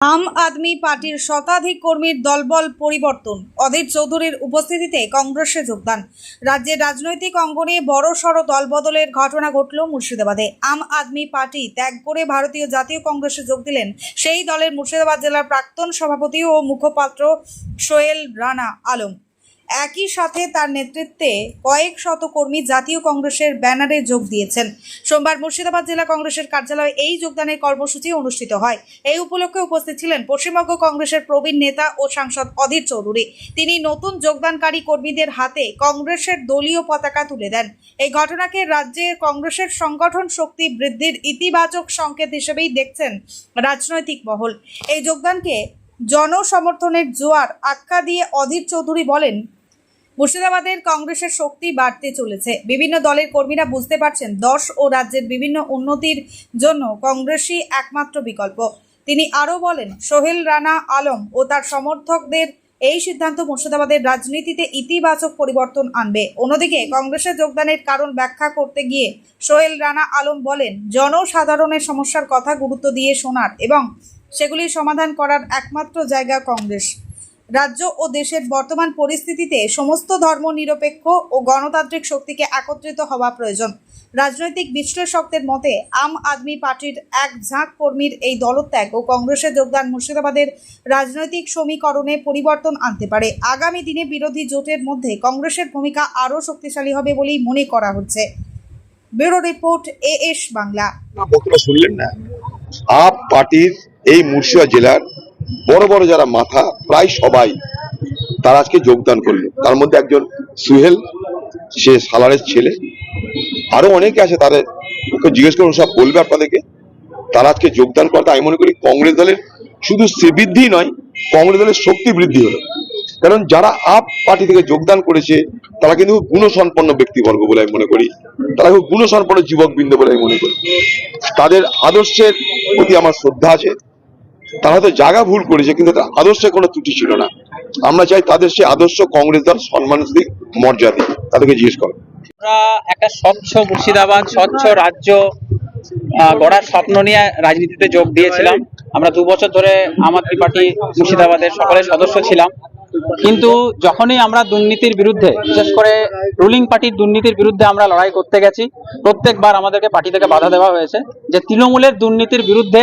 আম আদমি পার্টির শতাধিক কর্মীর দলবল পরিবর্তন। অধীর চৌধুরীর উপস্থিতিতে কংগ্রেসে যোগদান। রাজ্যে রাজনৈতিক অঙ্গনে বড় সড় দলবদলের ঘটনা ঘটল মুর্শিদাবাদে। আম আদমি পার্টি ত্যাগ করে ভারতীয় জাতীয় কংগ্রেসে যোগ দিলেন সেই দলের মুর্শিদাবাদ জেলার প্রাক্তন সভাপতি ও মুখপাত্র সোহেল রানা আলম। একই সাথে তার নেতৃত্বে কয়েক শত কর্মী জাতীয় কংগ্রেসের ব্যানারে যোগ দিয়েছেন। সোমবার মুর্শিদাবাদ জেলা কংগ্রেসের কার্যালয়ে এই যোগদানের কর্মসূচি অনুষ্ঠিত হয়। এই উপলক্ষে উপস্থিত ছিলেন পশ্চিমবঙ্গ কংগ্রেসের প্রবীণ নেতা ও সাংসদ অধীর চৌধুরী। তিনি নতুন যোগদানকারী কর্মীদের হাতে কংগ্রেসের দলীয় পতাকা তুলে দেন। এই ঘটনাকে রাজ্যে কংগ্রেসের সংগঠন শক্তি বৃদ্ধির ইতিবাচক সংকেত হিসেবেই দেখছেন রাজনৈতিক মহল। এই যোগদানকে জনসমর্থনের জোয়ার আখ্যা দিয়ে অধীর চৌধুরী বলেন মুর্শিদাবাদের কংগ্রেসের শক্তি বাড়তে চলেছে। বিভিন্ন দলের কর্মীরা বুঝতে পারছেন, দশ ও রাজ্যের বিভিন্ন উন্নতির জন্য কংগ্রেসই একমাত্র বিকল্প। তিনি আরও বলেন, সোহেল রানা আলম ও তার সমর্থকদের এই সিদ্ধান্ত মুর্শিদাবাদের রাজনীতিতে ইতিবাচক পরিবর্তন আনবে। অন্যদিকে কংগ্রেসে যোগদানের কারণ ব্যাখ্যা করতে গিয়ে সোহেল রানা আলম বলেন, জনসাধারণের সমস্যার কথা গুরুত্ব দিয়ে শোনার এবং সেগুলি সমাধান করার একমাত্র জায়গা কংগ্রেস। রাজ্য ও দেশের বর্তমান পরিস্থিতিতে সমস্ত ধর্ম নিরপেক্ষ ও গণতান্ত্রিক শক্তিকে একত্রিত হওয়া প্রয়োজন। রাজনৈতিক বিশ্লেষকদের মতে, আম আদমি পার্টির এক ঝাঁক কর্মীর এই দলত্যাগ ও কংগ্রেসে যোগদান মুর্শিদাবাদের রাজনৈতিক সমীকরণে পরিবর্তন আনতে পারে। আগামী দিনে বিরোধী জোটের মধ্যে কংগ্রেসের ভূমিকা আরও শক্তিশালী হবে বলেই মনে করা হচ্ছে। Bureau report AS Bangla. বক্তব্য শুনলেন না? আপ পার্টির এই মুর্শিদাবাদ জেলার বড় বড় যারা মাথা, প্রায় সবাই তারা আজকে যোগদান করল। তার মধ্যে একজন সুহেল, সে সালারের ছেলে। আরও অনেকে আছে তাদের ওকে জিজ্ঞেস করুন সব বলবে আপনাদেরকে? তারা আজকে যোগদান করতে আমি মনে করি কংগ্রেস দলের শুধু শ্রীবৃদ্ধি নয়, কংগ্রেস দলের শক্তি বৃদ্ধি হলো। কারণ যারা আপ পার্টি থেকে যোগদান করেছে, তারা কিন্তু গুণসম্পন্ন ব্যক্তিবর্গ বলে আমি মনে করি। তারা খুব গুণসম্পন্ন যুবক বৃন্দ বলে আমি মনে করি। তাদের আদর্শের প্রতি আমার শ্রদ্ধা আছে। তারা হয়তো জায়গা ভুল করেছে, কিন্তু তাদের আদর্শে কোনো ত্রুটি ছিল না। আমরা চাই তাদের সেই আদর্শ কংগ্রেস দল সম্মান দিক মর্যাদা তাদেরকে জিজ্ঞেস করো। আমরা একটা স্বচ্ছ মুর্শিদাবাদ, স্বচ্ছ রাজ্য গড়ার স্বপ্ন নিয়ে রাজনীতিতে যোগ দিয়েছিলাম। আমরা দু বছর ধরে আম আদমি পার্টি মুর্শিদাবাদের সকলের সদস্য ছিলাম। কিন্তু যখনই আমরা দুর্নীতির বিরুদ্ধে, বিশেষ করে রুলিং পার্টির দুর্নীতির বিরুদ্ধে আমরা লড়াই করতে গেছি, প্রত্যেকবার আমাদেরকে পার্টি থেকে বাধা দেওয়া হয়েছে যে তৃণমূলের দুর্নীতির বিরুদ্ধে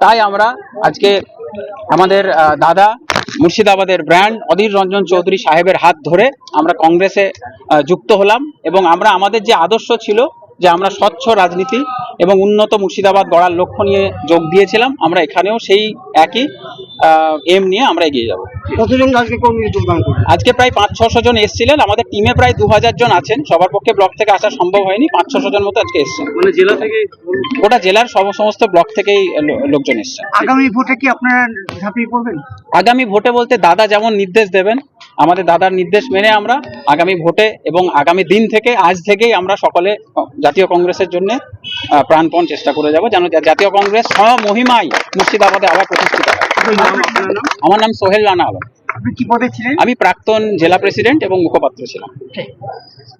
তাই আমরা আজকে আমাদের দাদা মুর্শিদাবাদের ব্র্যান্ড অধীর রঞ্জন চৌধুরী সাহেবের হাত ধরে আমরা কংগ্রেসে যুক্ত হলাম এবং আমরা আমাদের যে আদর্শ ছিল যে আমরা স্বচ্ছ রাজনীতি এবং উন্নত মুর্শিদাবাদ গড়ার লক্ষ্য নিয়ে যোগ দিয়েছিলাম, আমরা এখানেও সেই একই এম নিয়ে আমরা এগিয়ে যাব। কতজন আজকে কর্মী যোগদান করবে আজকে প্রায় পাঁচ ছশো জন এসেছিলেন। আমাদের টিমে প্রায় দু হাজার জন আছেন। সবার পক্ষে ব্লক থেকে আসা সম্ভব হয়নি। পাঁচ ছশো জন মতো আজকে এসছেন। মানে জেলা থেকে ওটা জেলার সম- সমস্ত ব্লক থেকেই লোকজন এসছেন। আগামী ভোটে কি আপনারা ঝাঁপিয়ে পড়বেন? আগামী ভোটে বলতে দাদা যেমন নির্দেশ দেবেন আমাদের দাদার নির্দেশ মেনে আমরা আগামী ভোটে এবং আগামী দিন থেকে আজ থেকেই আমরা সকলে জাতীয় কংগ্রেসের জন্য প্রাণপণ চেষ্টা করে যাব। যেন জাতীয় কংগ্রেস মহিমায় মুর্শিদাবাদে আবার প্রতিষ্ঠিত হয়। আমার নাম সোহেল রানা আলম। আপনি কি পদে ছিলেন? আমি প্রাক্তন জেলা প্রেসিডেন্ট এবং মুখপাত্র ছিলাম।